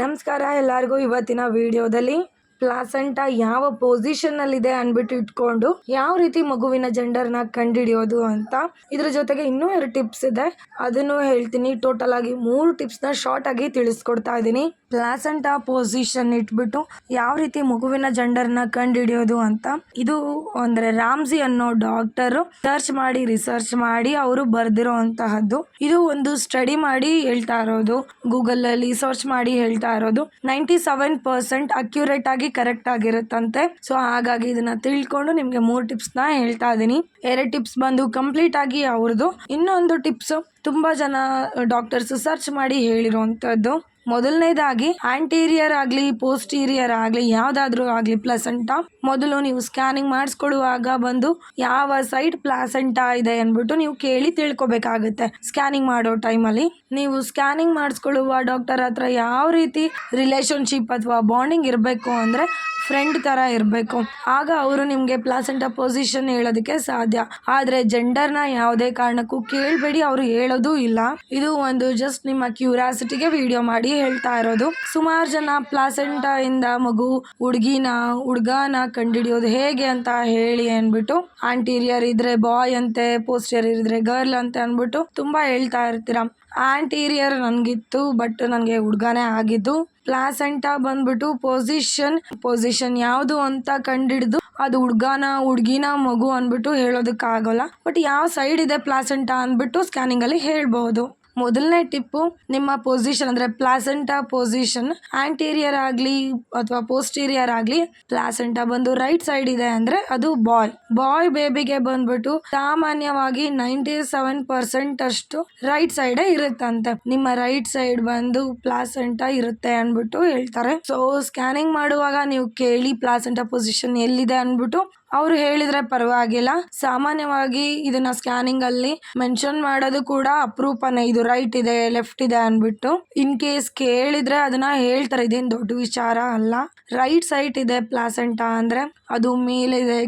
ನಮಸ್ಕಾರ ಎಲ್ಲರಿಗೂ. ಇವತ್ತಿನ ವಿಡಿಯೋದಲ್ಲಿ ಪ್ಲಾಸೆಂಟ ಯಾವ ಪೊಸಿಷನ್ನಲ್ಲಿದೆ ಅಂದ್ಬಿಟ್ಟು ಇಟ್ಕೊಂಡು ಯಾವ ರೀತಿ ಮಗುವಿನ ಜೆಂಡರ್ನ ಕಂಡುಹಿಡಿಯೋದು ಅಂತ. ಇದ್ರ ಜೊತೆಗೆ ಇನ್ನೂ ಎರಡು ಟಿಪ್ಸ್ ಇದೆ. ಅದನ್ನು ಹೇಳ್ತೀನಿ. ಟೋಟಲ್ ಆಗಿ ಮೂರು ಟಿಪ್ಸ್ನ ಶಾರ್ಟ್ ಆಗಿ ತಿಳಿಸ್ಕೊಡ್ತಾ ಇದ್ದೀನಿ ಪ್ಲಾಸೆಂಟಾ ಪೊಸಿಷನ್ ಇಟ್ಬಿಟ್ಟು ಯಾವ ರೀತಿ ಮಗುವಿನ ಜಂಡರ್ನ ಕಂಡು ಹಿಡಿಯೋದು ಅಂತ. ಇದು ಅಂದ್ರೆ ರಾಮ್ಸಿ ಅನ್ನೋ ಡಾಕ್ಟರ್ ಸರ್ಚ್ ಮಾಡಿ, ರಿಸರ್ಚ್ ಮಾಡಿ ಅವರು ಬರ್ದಿರೋ ಅಂತಹದ್ದು ಇದು ಒಂದು ಸ್ಟಡಿ ಮಾಡಿ ಹೇಳ್ತಾ ಇರೋದು. ಗೂಗಲ್ ಅಲ್ಲಿ ಸರ್ಚ್ ಮಾಡಿ ಹೇಳ್ತಾ ಇರೋದು. ನೈಂಟಿ ಸೆವೆನ್ ಪರ್ಸೆಂಟ್ ಅಕ್ಯುರೇಟ್ ಆಗಿ ಕರೆಕ್ಟ್ ಆಗಿರುತ್ತಂತೆ. ಸೊ, ಹಾಗಾಗಿ ಇದನ್ನ ತಿಳ್ಕೊಂಡು ನಿಮ್ಗೆ ಮೂರು ಟಿಪ್ಸ್ನ ಹೇಳ್ತಾ ಇದೀನಿ. ಎರಡು ಟಿಪ್ಸ್ ಬಂದು ಕಂಪ್ಲೀಟ್ ಆಗಿ ಅವ್ರದ್ದು ಇನ್ನೊಂದು ಟಿಪ್ಸ್ ತುಂಬಾ ಜನ ಡಾಕ್ಟರ್ಸ್ ಸರ್ಚ್ ಮಾಡಿ ಹೇಳಿರುವಂತದ್ದು ಮೊದಲನೇದಾಗಿ ಆಂಟೀರಿಯರ್ ಆಗಲಿ ಪೋಸ್ಟೀರಿಯರ್ ಆಗಲಿ, ಯಾವುದಾದ್ರೂ ಆಗಲಿ ಪ್ಲಸೆಂಟಾ ಮೊದಲು ನೀವು ಸ್ಕ್ಯಾನಿಂಗ್ ಮಾಡಿಸ್ಕೊಳ್ಳುವಾಗ ಬಂದು ಯಾವ ಸೈಡ್ ಪ್ಲಾಸೆಂಟಾ ಇದೆ ಅಂದ್ಬಿಟ್ಟು ನೀವು ಕೇಳಿ ತಿಳ್ಕೊಬೇಕಾಗುತ್ತೆ. ಸ್ಕ್ಯಾನಿಂಗ್ ಮಾಡೋ ಟೈಮಲ್ಲಿ ನೀವು ಸ್ಕ್ಯಾನಿಂಗ್ ಮಾಡಿಸ್ಕೊಳ್ಳುವ ಡಾಕ್ಟರ್ ಹತ್ರ ಯಾವ ರೀತಿ ರಿಲೇಶನ್ಶಿಪ್ ಅಥವಾ ಬಾಂಡಿಂಗ್ ಇರಬೇಕು ಅಂದರೆ ಫ್ರೆಂಡ್ ಥರ ಇರಬೇಕು. ಆಗ ಅವರು ನಿಮಗೆ ಪ್ಲಾಸೆಂಟಾ ಪೊಸಿಷನ್ ಹೇಳೋದಕ್ಕೆ ಸಾಧ್ಯ. ಆದರೆ ಜೆಂಡರ್ನ ಯಾವುದೇ ಕಾರಣಕ್ಕೂ ಕೇಳಬೇಡಿ, ಅವರು ಹೇಳೋದು ಇಲ್ಲ. ಇದು ಒಂದು ಜಸ್ಟ್ ನಿಮ್ಮ ಕ್ಯೂರಿಯಾಸಿಟಿಗೆ ವಿಡಿಯೋ ಮಾಡಿ. ಹೇಳ್ತಾ ಇರೋದು. ಸುಮಾರು ಜನ ಪ್ಲಾಸೆಂಟಾ ಇಂದ ಮಗು, ಹುಡುಗಿನ, ಹುಡ್ಗಾನ ಕಂಡಿಡಿಯೋದು ಹೇಗೆ ಅಂತ ಹೇಳಿ ಅಂದ್ಬಿಟ್ಟು ಆಂಟೀರಿಯರ್ ಇದ್ರೆ ಬಾಯ್ ಅಂತೆ ಪೋಸ್ಟರ್ ಇದ್ರೆ ಗರ್ಲ್ ಅಂತ ಅಂದ್ಬಿಟ್ಟು ತುಂಬಾ ಹೇಳ್ತಾ ಇರ್ತೀರಾ. ಆಂಟೀರಿಯರ್ ನನಗಿತ್ತು ಬಟ್ ನನಗೆ ಹುಡ್ಗಾನೇ ಆಗಿದ್ದು. ಪ್ಲಾಸೆಂಟಾ ಬಂದ್ಬಿಟ್ಟು ಪೊಸಿಷನ್ ಪೊಸಿಷನ್ ಯಾವುದು ಅಂತ ಕಂಡಿಡಿದು, ಅದು ಹುಡ್ಗನ, ಹುಡ್ಗಿನ ಮಗು ಅಂದ್ಬಿಟ್ಟು ಹೇಳೋದಕ್ಕಾಗಲ್ಲ. ಬಟ್ ಯಾವ ಸೈಡ್ ಇದೆ ಪ್ಲಾಸೆಂಟಾ ಅಂದ್ಬಿಟ್ಟು ಸ್ಕ್ಯಾನಿಂಗ್ ಅಲ್ಲಿ ಹೇಳ್ಬಹುದು. ಮೊದಲನೇ ಟಿಪ್ಪು ನಿಮ್ಮ ಪೊಸಿಷನ್ ಅಂದ್ರೆ ಪ್ಲಾಸೆಂಟಾ ಪೊಸಿಷನ್ ಆಂಟೀರಿಯರ್ ಆಗಲಿ ಅಥವಾ ಪೋಸ್ಟೀರಿಯರ್ ಆಗಲಿ ಪ್ಲಾಸೆಂಟಾ ಬಂದು ರೈಟ್ ಸೈಡ್ ಇದೆ ಅಂದ್ರೆ ಅದು ಬಾಯ್ ಬಾಯ್ ಬೇಬಿಗೆ ಬಂದ್ಬಿಟ್ಟು ಸಾಮಾನ್ಯವಾಗಿ ನೈಂಟಿ ಸೆವೆನ್ ಪರ್ಸೆಂಟ್ ಅಷ್ಟು ರೈಟ್ ಸೈಡೇ ಇರುತ್ತಂತೆ. ನಿಮ್ಮ ರೈಟ್ ಸೈಡ್ ಬಂದು ಪ್ಲಾಸೆಂಟಾ ಇರುತ್ತೆ ಅಂದ್ಬಿಟ್ಟು ಹೇಳ್ತಾರೆ. ಸೊ ಸ್ಕ್ಯಾನಿಂಗ್ ಮಾಡುವಾಗ ನೀವು ಕೇಳಿ ಪ್ಲಾಸೆಂಟಾ ಪೊಸಿಷನ್ ಎಲ್ಲಿದೆ ಅನ್ಬಿಟ್ಟು ಅವ್ರು ಹೇಳಿದ್ರೆ ಪರವಾಗಿಲ್ಲ. ಸಾಮಾನ್ಯವಾಗಿ ಇದನ್ನ ಸ್ಕ್ಯಾನಿಂಗ್ ಅಲ್ಲಿ ಮೆನ್ಷನ್ ಮಾಡೋದು ಕೂಡ ಅಪರೂಪನೇ. ಇದು ರೈಟ್ ಇದೆ ಲೆಫ್ಟ್ ಇದೆ ಅನ್ಬಿಟ್ಟು ಇನ್ ಕೇಸ್ ಕೇಳಿದ್ರೆ ಅದನ್ನ ಹೇಳ್ತಾರೆ. ಇದೇನ್ ದೊಡ್ಡ ವಿಚಾರ ಅಲ್ಲ. ರೈಟ್ ಸೈಡ್ ಇದೆ ಪ್ಲಾಸೆಂಟಾ ಅಂದ್ರೆ. ಅದು ಮೇಲಿದೆ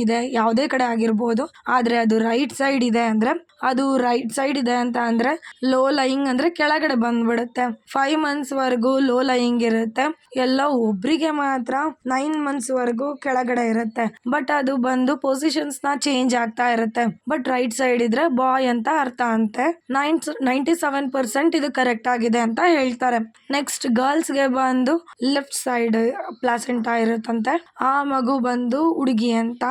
ಇದೆ ಯಾವುದೇ ಕಡೆ ಆಗಿರ್ಬೋದು. ಆದ್ರೆ ಅದು ರೈಟ್ ಸೈಡ್ ಇದೆ ಅಂದ್ರೆ, ಅದು ರೈಟ್ ಸೈಡ್ ಇದೆ ಅಂತ ಅಂದ್ರೆ ಲೋ ಲೈಯಿಂಗ್ ಅಂದ್ರೆ ಕೆಳಗಡೆ ಬಂದ್ಬಿಡುತ್ತೆ. ಫೈವ್ ಮಂತ್ಸ್ ವರೆಗೂ ಲೋ ಲೈಯಿಂಗ್ ಇರುತ್ತೆ. ಎಲ್ಲ ಒಬ್ರಿಗೆ ಮಾತ್ರ ನೈನ್ ಮಂತ್ಸ್ ವರೆಗೂ ಕೆಳಗಡೆ ಇರುತ್ತೆ. ಬಟ್ ಅದು ಬಂದು ಪೊಸಿಷನ್ಸ್ನ ಚೇಂಜ್ ಆಗ್ತಾ ಇರುತ್ತೆ. ಬಟ್ ರೈಟ್ ಸೈಡ್ ಇದ್ರೆ ಬಾಯ್ ಅಂತ ಅರ್ಥ ಅಂತೆ. ನೈನ್ ಸೆವೆನ್ ಪರ್ಸೆಂಟ್ ಇದು ಕರೆಕ್ಟ್ ಆಗಿದೆ ಅಂತ ಹೇಳ್ತಾರೆ. ನೆಕ್ಸ್ಟ್ ಗರ್ಲ್ಸ್ಗೆ ಬಂದು ಲೆಫ್ಟ್ ಸೈಡ್ ಪ್ಲಾಸೆಂಟಾ ಇರುತ್ತಂತೆ. ಆ ಮಗು ಬಂದು ಹುಡುಗಿ ಅಂತ.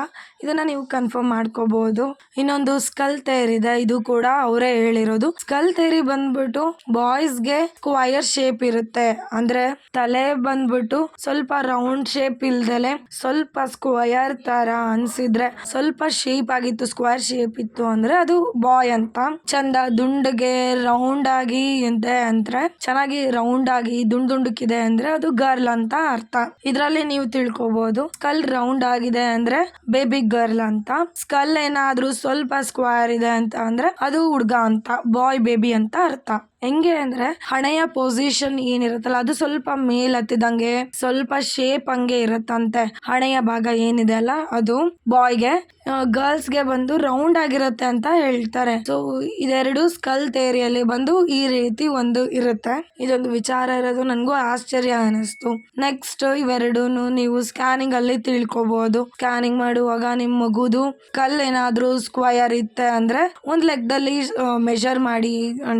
ಇದನ್ನ ನೀವು ಕನ್ಫರ್ಮ್ ಮಾಡ್ಕೋಬಹುದು ಇನ್ನೊಂದು ಸ್ಕಲ್ ತೇರ್ ಇದೆ. ಇದು ಕೂಡ ಅವರೇ ಹೇಳಿರೋದು. ಸ್ಕಲ್ ತೇರಿ ಬಂದ್ಬಿಟ್ಟು ಬಾಯ್ಸ್ಗೆ ಸ್ಕ್ವಯರ್ ಶೇಪ್ ಇರುತ್ತೆ. ಅಂದ್ರೆ ತಲೆ ಬಂದ್ಬಿಟ್ಟು ಸ್ವಲ್ಪ ರೌಂಡ್ ಶೇಪ್ ಇಲ್ದಲೆ ಸ್ವಲ್ಪ ಸ್ಕ್ವಯರ್ ತರ ಅನ್ಸಿದ್ರೆ ಸ್ವಲ್ಪ ಶೇಪ್ ಆಗಿತ್ತು ಸ್ಕ್ವೇರ್ ಶೇಪ್ ಇತ್ತು ಅಂದ್ರೆ ಅದು ಬಾಯ್ ಅಂತ. ಚಂದ ದುಂಡಗೆ ರೌಂಡ್ ಆಗಿ ಇದೆ ಅಂದ್ರೆ, ಚೆನ್ನಾಗಿ ರೌಂಡ್ ಆಗಿ ದುಂಡ್ ದುಂಡಕ್ಕಿದೆ ಅಂದ್ರೆ ಅದು ಗರ್ಲ್ ಅಂತ ಅರ್ಥ. ಇದ್ರಲ್ಲಿ ನೀವು ತಿಳ್ಕೊಬಹುದು ಸ್ಕಲ್ ರೌಂಡ್ ಆಗಿದೆ ಅಂದ್ರೆ ಬೇಬಿ ಗರ್ಲ್ ಅಂತ. ಸ್ಕಲ್ ಏನಾದ್ರೂ ಸ್ವಲ್ಪ ಸ್ಕ್ವೇರ್ ಇದೆ ಅಂತ ಅಂದ್ರೆ ಅದು ಹುಡ್ಗ ಅಂತ ಬಾಯ್ ಬೇಬಿ ಅಂತ ಅರ್ಥ. ಹೆಂಗೆ ಅಂದ್ರೆ ಹಣೆಯ ಪೊಸಿಷನ್ ಏನಿರುತ್ತಲ್ಲ, ಅದು ಸ್ವಲ್ಪ ಮೇಲ್ ಹತ್ತಿದಂಗೆ ಸ್ವಲ್ಪ ಶೇಪ್ ಹಂಗೆ ಇರುತ್ತಂತೆ. ಹಣೆಯ ಭಾಗ ಏನಿದೆ ಅಲ್ಲ, ಅದು ಬಾಯ್ಗೆ ಗರ್ಲ್ಸ್ಗೆ ಬಂದು ರೌಂಡ್ ಆಗಿರುತ್ತೆ ಅಂತ ಹೇಳ್ತಾರೆ. ಸೊ ಇದೆರಡು ಸ್ಕಲ್ ಥೇರಿಯಲ್ಲಿ ಬಂದು ಈ ರೀತಿ ಒಂದು ಇರುತ್ತೆ. ಇದೊಂದು ವಿಚಾರ ಇರೋದು ನನಗೂ ಆಶ್ಚರ್ಯ ಅನಿಸ್ತು. ನೆಕ್ಸ್ಟ್ ಇವೆರಡು ನೀವು ಸ್ಕ್ಯಾನಿಂಗ್ ಅಲ್ಲಿ ತಿಳ್ಕೊಬಹುದು ಸ್ಕ್ಯಾನಿಂಗ್ ಮಾಡುವಾಗ ನಿಮ್ ಮಗುದು ಕಲ್ ಏನಾದ್ರೂ ಸ್ಕ್ವಯರ್ ಇತ್ತೆ ಅಂದ್ರೆ, ಒಂದ್ ಲೆಕ್ಕದಲ್ಲಿ ಮೆಷರ್ ಮಾಡಿ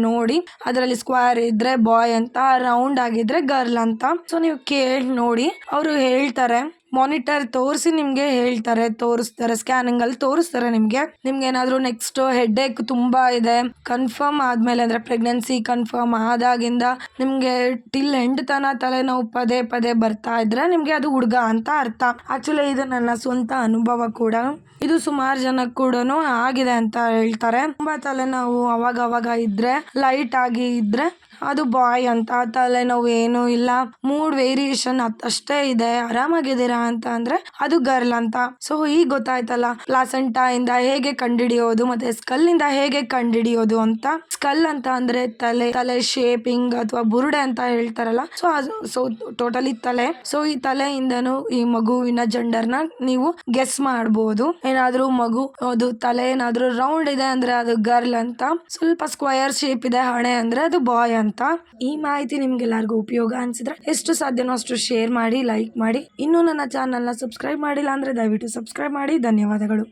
ನೋಡಿ ಅದರಲ್ಲಿ ಸ್ಕ್ವೇರ್ ಇದ್ರೆ ಬಾಯ್ ಅಂತ ರೌಂಡ್ ಆಗಿದ್ರೆ ಗರ್ಲ್ ಅಂತ. ಸೊ ನೀವು ಕೇಳಿ ನೋಡಿ. ಅವರು ಹೇಳ್ತಾರೆ. ಮಾನಿಟರ್ ತೋರಿಸಿ ನಿಮಗೆ ಹೇಳ್ತಾರೆ, ತೋರಿಸ್ತಾರೆ ಸ್ಕ್ಯಾನಿಂಗ್ ಅಲ್ಲಿ ತೋರಿಸ್ತಾರೆ ನಿಮಗೆ. ನಿಮ್ಗೆ ಏನಾದರೂ ನೆಕ್ಸ್ಟ್ ಹೆಡ್ ಏಕ್ ತುಂಬಾ ಇದೆ ಕನ್ಫರ್ಮ್ ಆದ್ಮೇಲೆ ಅಂದ್ರೆ ಪ್ರೆಗ್ನೆನ್ಸಿ ಕನ್ಫರ್ಮ್ ಆದಾಗಿಂದ ನಿಮಗೆ ಟಿಲ್ ಹೆಂಡ್ತನ ತನ ತಲೆನೋವು ಪದೇ ಪದೇ ಬರ್ತಾ ಇದ್ರೆ ನಿಮಗೆ ಅದು ಹುಡುಗ ಅಂತ ಅರ್ಥ. ಆಕ್ಚುಲಿ ಇದು ನನ್ನ ಸ್ವಂತ ಅನುಭವ ಕೂಡ. ಇದು ಸುಮಾರು ಜನಕ್ಕೆ ಕೂಡ ಆಗಿದೆ ಅಂತ ಹೇಳ್ತಾರೆ. ತುಂಬಾ ತಲೆನೋವು ಅವಾಗ ಅವಾಗ ಇದ್ರೆ ಲೈಟ್ ಆಗಿ ಇದ್ರೆ ಅದು ಬಾಯ್ ಅಂತ ತಲೆನೋವು ಏನು ಇಲ್ಲ. ಮೂಡ್ ವೇರಿಯೇಷನ್ ಅಷ್ಟೇ ಇದೆ. ಆರಾಮಾಗಿದ್ದೀರಾ ಅಂತ ಅಂದ್ರೆ ಅದು ಗರ್ಲ್ ಅಂತ. ಸೊ ಈಗ ಗೊತ್ತಾಯ್ತಲ್ಲ. ಪ್ಲಾಸೆಂಟಾ ಇಂದ ಹೇಗೆ ಕಂಡಿಡಿಯೋದು ಮತ್ತೆ ಸ್ಕಲ್ ಇಂದ ಹೇಗೆ ಕಂಡಿಡಿಯೋದು ಅಂತ. ಸ್ಕಲ್ ಅಂತ ಅಂದ್ರೆ ತಲೆ ತಲೆ ಶೇಪಿಂಗ್ ಅಥವಾ ಬುರುಡೆ ಅಂತ ಹೇಳ್ತಾರಲ್ಲ. ಸೊ ಸೊ ಟೋಟಲಿ ತಲೆ. ಸೊ ಈ ತಲೆಯಿಂದನು ಈ ಮಗುವಿನ ಜೆಂಡರ್ನ ನೀವು ಗೆಸ್ ಮಾಡಬಹುದು ಏನಾದ್ರೂ ಮಗು, ಅದು ತಲೆ ಏನಾದ್ರೂ ರೌಂಡ್ ಇದೆ ಅಂದ್ರೆ ಅದು ಗರ್ಲ್ ಅಂತ. ಸ್ವಲ್ಪ ಸ್ಕ್ವಯರ್ ಶೇಪ್ ಇದೆ ಹಣೆ ಅಂದ್ರೆ ಅದು ಬಾಯ್ ಅಂತ ಈ ಮಾಹಿತಿ ನಿಮ್ಗೆಲ್ಲರಿಗೂ ಉಪಯೋಗ ಅನ್ಸಿದ್ರೆ ಎಷ್ಟು ಸಾಧ್ಯನೋ ಅಷ್ಟು ಶೇರ್ ಮಾಡಿ ಲೈಕ್ ಮಾಡಿ. ಇನ್ನೂ ನನ್ನ ಚಾನಲ್ನ ಸಬ್ಸ್ಕ್ರೈಬ್ ಮಾಡಿಲ್ಲ ಅಂದ್ರೆ ದಯವಿಟ್ಟು ಸಬ್ಸ್ಕ್ರೈಬ್ ಮಾಡಿ. ಧನ್ಯವಾದಗಳು.